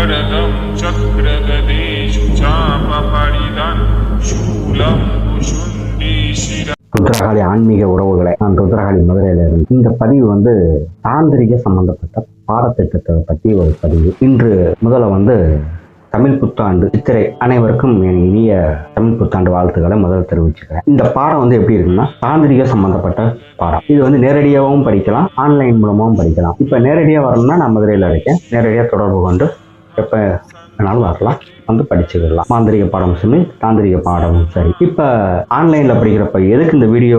करदं चक्रगदेषु चापहरिदन् शूलं कुशुण्डीशिर ருத்ரகாளி ஆன்மீக உறவுகளை நான் ருத்ரகாளி மதுரையில இருந்து இந்த பதிவு வந்து தாந்திரிக சம்பந்தப்பட்ட பாடத்திட்டத்தை பற்றி ஒரு பதிவு. இன்று முதல்ல வந்து தமிழ் புத்தாண்டு. சித்திரை அனைவருக்கும் என் இனிய தமிழ் புத்தாண்டு வாழ்த்துக்களை முதல்ல தெரிவிச்சுக்கிறேன். இந்த பாடம் வந்து எப்படி இருக்குன்னா தாந்திரிக சம்பந்தப்பட்ட பாடம். இது வந்து நேரடியாகவும் படிக்கலாம் ஆன்லைன் மூலமாகவும் படிக்கலாம். இப்போ நேரடியாக வரணும்னா நான் மதுரையில் இருக்கேன். நேரடியாக தொடர்பு கொண்டு எப்போ வேணாலும் வரலாம். வந்து படிச்சுக்கலாம். மாந்திரிக பாடம் சரி தாந்திரிக பாடமும் சரி. இப்போ ஆன்லைனில் படிக்கிறப்ப எதுக்கு இந்த வீடியோ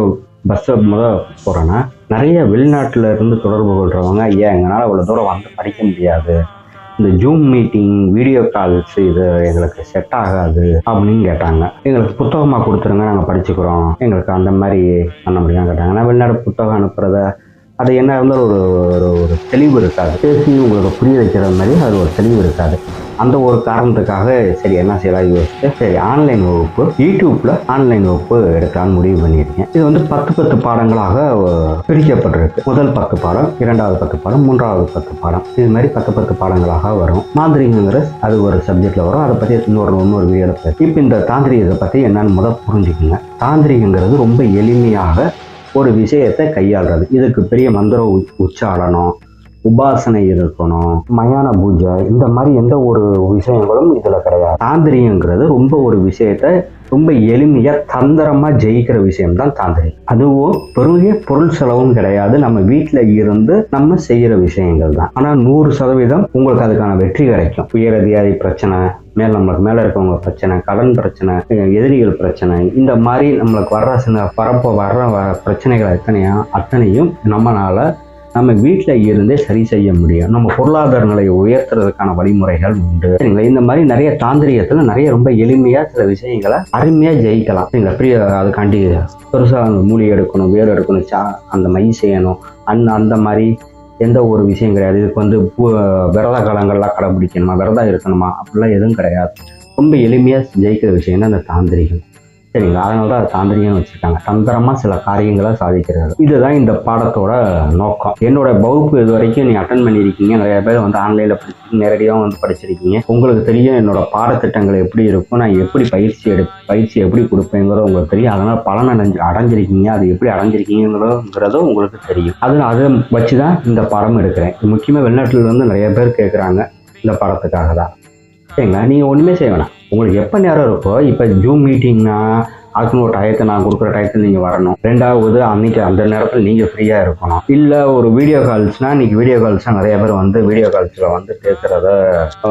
பஸ்ஸை முத போகிறேன்னா நிறைய வெளிநாட்டில் இருந்து தொடர்பு கொள்கிறவங்க ஏன் எங்களால் அவ்வளோ தூரம் வந்து படிக்க முடியாது. இந்த ஜூம் மீட்டிங் வீடியோ கால்ஸ் இது எங்களுக்கு செட் ஆகாது அப்படின்னு கேட்டாங்க. எங்களுக்கு புத்தகமாக கொடுத்துருங்க நாங்கள் படிச்சுக்கிறோம். எங்களுக்கு அந்த மாதிரி பண்ண முடியும்னு கேட்டாங்க. நான் வெளிநாடு புத்தகம் அனுப்புகிறத அது என்ன இருந்தாலும் ஒரு ஒரு ஒரு தெளிவு இருக்காது. பேசி உங்களுக்கு புரிய வைக்கிற மாதிரி அது ஒரு தெளிவு இருக்காது. அந்த ஒரு காரணத்துக்காக சரி என்ன செய்யலாம்? யோசிச்சு சரி ஆன்லைன் வகுப்பு யூடியூப்பில் ஆன்லைன் வகுப்பு எடுக்கலாம்னு முடிவு பண்ணியிருக்கேன். இது வந்து பத்து பத்து பாடங்களாக பிரிக்கப்பட்டிருக்கு. முதல் பத்து பாடம் இரண்டாவது பத்து பாடம் மூன்றாவது பத்து பாடம். இது மாதிரி பத்து பத்து பாடங்களாக வரும். மாந்திரிகங்கிற அது ஒரு சப்ஜெக்டில் வரும். அதை பற்றி இன்னொரு இன்னொரு வீடியோவில் இப்போ இந்த தாந்திரிகத்தை பற்றி என்னன்னு முதல் புரிஞ்சுக்குங்க. தாந்திரிகங்கிறது ரொம்ப எளிமையாக ஒரு விஷயத்தை கையாளுறது. இதுக்கு பெரிய மந்திர உச்சாடனம் உச்சாரணம் உபாசனை இருக்கணும் மயான பூஜை இந்த மாதிரி எந்த ஒரு விஷயங்களும் இதுல கிடையாது. தாந்திரியங்கிறது ரொம்ப ஒரு விஷயத்தை ரொம்ப எளிமையா தந்திரமா ஜெயிக்கிற விஷயம் தான் தாந்திரியம் அதுவும் பெரிய பொருள் செலவும் கிடையாது. நம்ம வீட்டில் இருந்து நம்ம செய்யற விஷயங்கள் தான் ஆனா நூறு சதவீதம் உங்களுக்கு அதுக்கான வெற்றி கிடைக்கும். உயரதிகாரி பிரச்சனை மேல் நம்மளுக்கு மேல இருக்கவங்க பிரச்சனை கடன் பிரச்சனை எதிரிகள் பிரச்சனை இந்த மாதிரி நம்மளுக்கு வர்ற சின்ன பரப்ப வர்ற பிரச்சனைகள் எத்தனையா அத்தனையும் நம்மளால நம்ம வீட்டில் இருந்தே சரி செய்ய முடியும். நம்ம பொருளாதார நிலையை உயர்த்துறதுக்கான வழிமுறைகள் உண்டு. சரிங்களா? இந்த மாதிரி நிறைய தாந்திரியத்தில் நிறைய ரொம்ப எளிமையாக சில விஷயங்களை அருமையாக ஜெயிக்கலாம். சரிங்களா? பிரிய அதுக்காண்டி பெருசாக மூலி எடுக்கணும் வேர் எடுக்கணும் சா அந்த மை செய்யணும். அந்த அந்த மாதிரி எந்த ஒரு விஷயம் கிடையாது. இதுக்கு வந்து விரத காலங்கள்லாம் கடைபிடிக்கணுமா? விரதம் இருக்கணுமா? அப்படிலாம் எதுவும் கிடையாது. ரொம்ப எளிமையாக ஜெயிக்கிற விஷயம் தான் இந்த தாந்திரிகம். சரிங்களா அதனால தான் அது தாந்திரிகம் வச்சுருக்காங்க. தந்திரமாக சில காரியங்களை சாதிக்கிறது இதுதான் இந்த பாடத்தோட நோக்கம். என்னோட வகுப்பு இது வரைக்கும் நீ அட்டன் பண்ணியிருக்கீங்க. நிறைய பேர் வந்து ஆன்லைனில் படிச்சு நேரடியாக வந்து படிச்சிருக்கீங்க. உங்களுக்கு தெரியும் என்னோட பாடத்திட்டங்கள் எப்படி இருக்கும் நான் எப்படி பயிற்சி எடு பயிற்சி எப்படி கொடுப்பேங்கிறது உங்களுக்கு தெரியும். அதனால் பலன் அடைஞ்சு அடைஞ்சிருக்கீங்க. அது எப்படி அடைஞ்சிருக்கீங்கிறதும் உங்களுக்கு தெரியும். அது அதை வச்சு தான் இந்த பாடம் எடுக்கிறேன். முக்கியமாக வெளிநாட்டில் வந்து நிறைய பேர் கேட்குறாங்க இந்த பாடத்துக்காக தான் சரிங்களா? நீங்கள் ஒன்றுமே செய்ய வேணாம். உங்களுக்கு எப்போ நேரம் இருக்கோ இப்போ ஜூம் மீட்டிங்னா அதுக்குன்னு ஒரு டயத்தை நான் கொடுக்குற டயத்தில் நீங்கள் வரணும். ரெண்டாவது அன்னைக்கு அந்த நேரத்தில் நீங்கள் ஃப்ரீயாக இருக்கணும். இல்லை ஒரு வீடியோ கால்ஸ்னால் இன்றைக்கி வீடியோ கால்ஸ்னால் நிறைய பேர் வந்து வீடியோ கால்ஸில் வந்து பேசுகிறத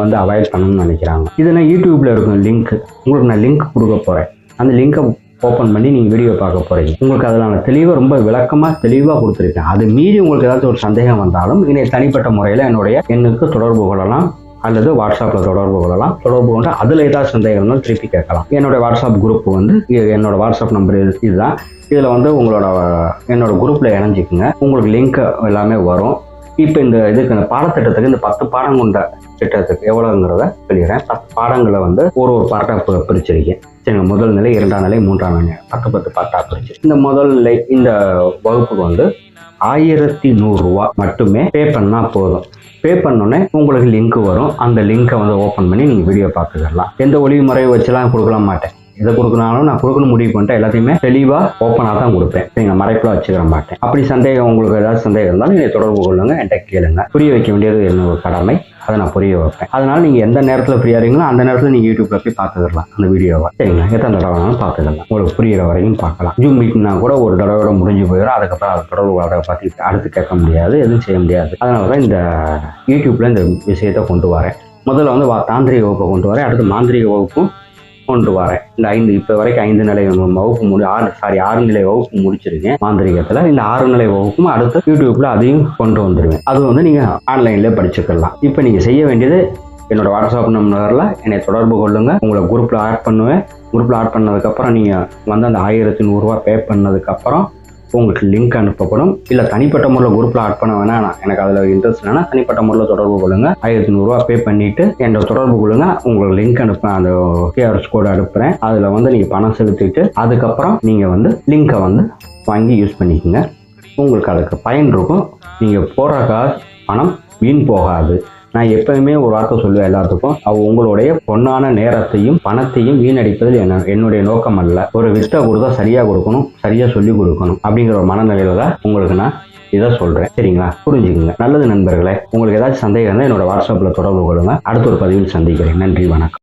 வந்து அவாய்ட் பண்ணணும்னு நினைக்கிறாங்க. இதெல்லாம் யூடியூப்பில் இருக்கும் லிங்க் உங்களுக்கு நான் லிங்க் கொடுக்க போகிறேன் அந்த லிங்கை ஓப்பன் பண்ணி நீங்கள் வீடியோ பார்க்க போகிறீங்க உங்களுக்கு அதில் தெளிவாக ரொம்ப விளக்கமாக தெளிவாக கொடுத்துருக்கேன். அது மீறி உங்களுக்கு ஏதாச்சும் ஒரு சந்தேகம் வந்தாலும் என்னை தனிப்பட்ட முறையில் என்னுடைய எண்ணுக்கு தொடர்பு கொள்ளலாம். அல்லது வாட்ஸ்அப்பில் தொடர்பு கொள்ளலாம். தொடர்பு கொண்டு அதில் ஏதாவது சந்தேகம்னாலும் திருப்பி கேட்கலாம். என்னோட வாட்ஸ்அப் குரூப் வந்து என்னோட வாட்ஸ்அப் நம்பர் இதுதான். இதில் வந்து உங்களோட என்னோட குரூப்பில் இணைஞ்சிக்குங்க. உங்களுக்கு லிங்க் எல்லாமே வரும். இப்போ இந்த இதுக்கு இந்த பாடத்திட்டத்துக்கு இந்த பத்து பாடம் கொண்ட திட்டத்துக்கு எவ்வளோங்கிறத சொல்லிடுறேன் பத்து பாடங்களை வந்து ஒரு ஒரு பாட்டாக பிரிச்சிருக்கேன். சரிங்க முதல் நிலை இரண்டாம் நிலை மூன்றாம் நிலை பத்து பத்து பாட்டாக பிரிச்சு. இந்த முதல் நிலை இந்த வகுப்புக்கு வந்து ஆயிரத்தி நூறுரூவா மட்டுமே பே பண்ணால் போதும். பே பண்ணோன்னே உங்களுக்கு லிங்க் வரும். அந்த லிங்கை வந்து ஓப்பன் பண்ணி நீங்கள் வீடியோ பார்த்துக்கலாம். எந்த ஒளி முறையை வச்சுலாம் கொடுக்கலாம் மாட்டேன். எதை கொடுக்கணும்னாலும் நான் கொடுக்கணும் முடிவு பண்ணிட்டு எல்லாத்தையுமே தெளிவாக ஓப்பனாக தான் கொடுப்பேன். நீங்கள் மறைப்பெல்லாம் வச்சுக்கிற மாட்டேன். அப்படி சந்தேகம் உங்களுக்கு ஏதாவது சந்தேகம் இருந்தாலும் நீங்கள் தொடர்பு கொள்ளுங்க என்கிட்ட கேளுங்க. புரிய வைக்க வேண்டியது என்னோட கடமை அதை நான் புரிய வைப்பேன். அதனால நீங்கள் எந்த நேரத்தில் ஃப்ரீயாக இருக்கீங்களோ அந்த நேரத்தில் நீங்கள் யூடியூப்ல போய் பார்த்துக்கலாம் அந்த வீடியோவை. சரிங்களா? எத்தனை தடவை வேணாலும் பார்த்துக்கலாம். உங்களுக்கு புரியிற வரையும் பார்க்கலாம். ஜூம் மீட்னா கூட ஒரு தடவை முடிஞ்சு போயிடும். அதுக்கப்புறம் அதை தொடர்பு அதை பற்றி அடுத்து கேட்க முடியாது எதுவும் செய்ய முடியாது. அதனால தான் இந்த யூடியூப்ல இந்த விஷயத்தை கொண்டு வரேன். முதல்ல வந்து வா- தாந்திரிக வகுப்பை கொண்டு வரேன். அடுத்து மாந்திரிக வகுப்பும் கொண்டு வரேன் இந்த ஐந்து இப்போ வரைக்கும் ஐந்து நிலை வகுப்பு முடி ஆறு சாரி ஆறு நிலை வகுப்பு முடிச்சிருக்கேன் மாந்திரிகத்தில். இந்த ஆறு நிலை வகுப்பும் அடுத்து யூடியூப்ல அதையும் கொண்டு வந்துடுவேன் அது வந்து நீங்கள் ஆன்லைன்லேயே படிச்சுக்கலாம். இப்போ நீங்கள் செய்ய வேண்டியது என்னோட வாட்ஸ்அப் நம்பரில் என்னை தொடர்பு கொள்ளுங்கள் உங்களை குரூப்பில் ஆட் பண்ணுவேன். குரூப்பில் ஆட் பண்ணதுக்கப்புறம் நீங்கள் வந்து அந்த ஆயிரத்தி நூறுரூவா பே பண்ணதுக்கப்புறம் உங்களுக்கு லிங்க் அனுப்பப்படும் இல்லை தனிப்பட்ட முறையில் குரூப்பில் ஆட் பண்ண வேணாம். எனக்கு அதில் இன்ட்ரெஸ்ட் இல்லைன்னா தனிப்பட்ட முறையில் தொடர்பு கொள்ளுங்க. ஆயிரத்தி நூறுரூவா பே பண்ணிவிட்டு என்னோட தொடர்பு கொள்ளுங்க. உங்களுக்கு லிங்க் அனுப்பேன் அந்த கேஆர்எஸ் கோடு அனுப்புகிறேன் அதில் வந்து நீங்கள் பணம் செலுத்திட்டு அதுக்கப்புறம் நீங்கள் வந்து லிங்கை வந்து வாங்கி யூஸ் பண்ணிக்கோங்க. உங்களுக்கு அதுக்கு பயன் இருக்கும். நீங்கள் போடுற காசு பணம் வீண் போகாது. நான் எப்பவுமே ஒரு வார்த்தை சொல்லுவேன் எல்லாத்துக்கும். அவ உங்களுடைய பொன்னான நேரத்தையும் பணத்தையும் வீணடிப்பதில் என்ன என்னுடைய நோக்கம் அல்ல. ஒரு வித்தை கொடுத்தா சரியாக கொடுக்கணும் சரியாக சொல்லி கொடுக்கணும் அப்படிங்கிற ஒரு மனநிலையில தான் உங்களுக்கு நான் இதை சொல்கிறேன் சரிங்களா? புரிஞ்சுக்குங்க. நல்லது நண்பர்களே உங்களுக்கு ஏதாச்சும் சந்தேகம் இருந்தால் என்னோட வாட்ஸ்அப்பில் தொடர்பு கொள்ளுங்கள் அடுத்த ஒரு பதிவில் சந்திக்கிறேன். நன்றி வணக்கம்.